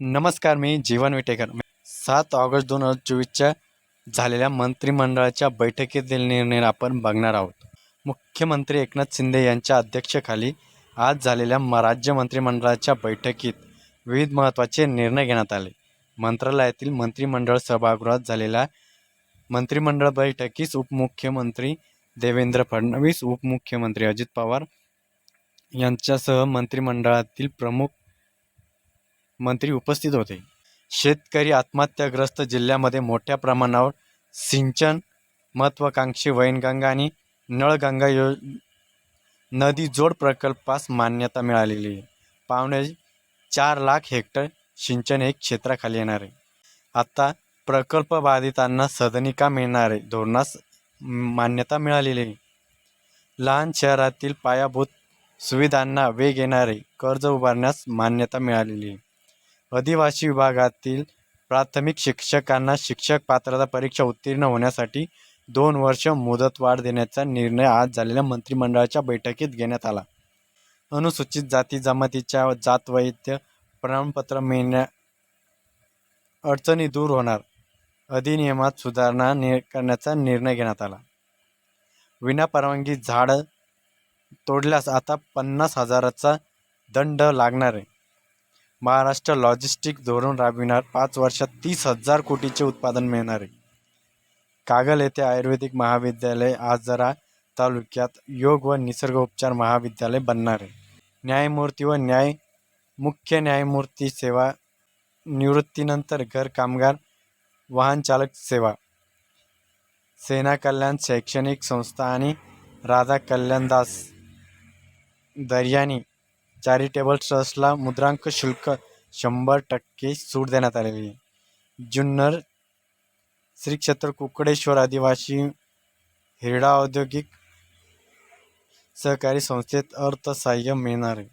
नमस्कार मी जीवन विटेकर. सात ऑगस्ट दोन हजार चोवीसच्या झालेल्या मंत्रिमंडळाच्या बैठकीतील निर्णय आपण बघणार आहोत. मुख्यमंत्री एकनाथ शिंदे यांच्या अध्यक्षतेखाली आज झालेल्या म राज्य मंत्रिमंडळाच्या बैठकीत विविध महत्त्वाचे निर्णय घेण्यात आले. मंत्रालयातील मंत्रिमंडळ सभागृहात झालेल्या मंत्रिमंडळ बैठकीस उपमुख्यमंत्री देवेंद्र फडणवीस उपमुख्यमंत्री अजित पवार यांच्यासह मंत्रिमंडळातील प्रमुख मंत्री उपस्थित होते. शेतकरी आत्महत्याग्रस्त जिल्ह्यामध्ये मोठ्या प्रमाणावर सिंचन महत्त्वाकांक्षी वैनगंगा आणि नळगंगा यो नदी जोड प्रकल्पास मान्यता मिळालेली आहे. पावणे चार लाख हेक्टर सिंचन हे क्षेत्राखाली येणार आहे. आता प्रकल्प बाधितांना सदनिका मिळणार आहे धोरणास मान्यता मिळालेली आहे. लहान शहरातील पायाभूत सुविधांना वेग येणारे कर्ज उभारण्यास मान्यता मिळालेली आहे. आदिवासी विभागातील प्राथमिक शिक्षकांना शिक्षक पात्रता परीक्षा उत्तीर्ण होण्यासाठी दोन वर्ष मुदतवाढ देण्याचा निर्णय आज झालेल्या मंत्रिमंडळाच्या बैठकीत घेण्यात आला. अनुसूचित जाती जमातीच्या जात वैद्य प्रमाणपत्र मिळण्या अडचणी दूर होणार अधिनियमात सुधारणा नि करण्याचा निर्णय घेण्यात आला. विनापरवानगी झाडं तोडल्यास आता पन्नास हजाराचा दंड लागणार आहे. महाराष्ट्र लॉजिस्टिक धोरण राबविणार पाच वर्षात तीस हजार कोटीचे उत्पादन मिळणार आहे. कागल येथे आयुर्वेदिक महाविद्यालय आजरा तालुक्यात योग व निसर्गोपचार महाविद्यालय बनणार आहे. न्यायमूर्ती व न्याय मुख्य न्यायमूर्ती सेवा निवृत्तीनंतर घर कामगार वाहन चालक सेवा सेना कल्याण शैक्षणिक संस्था आणि राधा कल्याणदास दर्यानी चॅरिटेबल ट्रस्टला मुद्रांक शुल्क शंभर टक्के सूट देण्यात आलेली आहे. जुन्नर श्री क्षेत्र कुकडेश्वर आदिवासी हिरडा औद्योगिक सहकारी संस्थेत अर्थसहाय्य मिळणार आहे.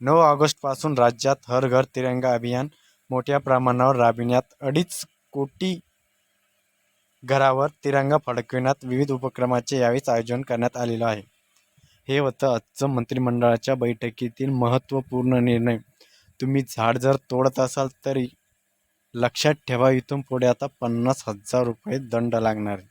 नऊ ऑगस्टपासून राज्यात हर घर तिरंगा अभियान मोठ्या प्रमाणावर राबविण्यात अडीच कोटी घरावर तिरंगा फडकविण्यात विविध उपक्रमाचे यावेळी आयोजन करण्यात आलेलं आहे. हे होतं आजचं मंत्रिमंडळाच्या बैठकीतील महत्त्वपूर्ण निर्णय. तुम्ही झाड जर तोडत असाल तरी लक्षात ठेवा इथून पुढे आता पन्नास हजार रुपये दंड लागणार आहे.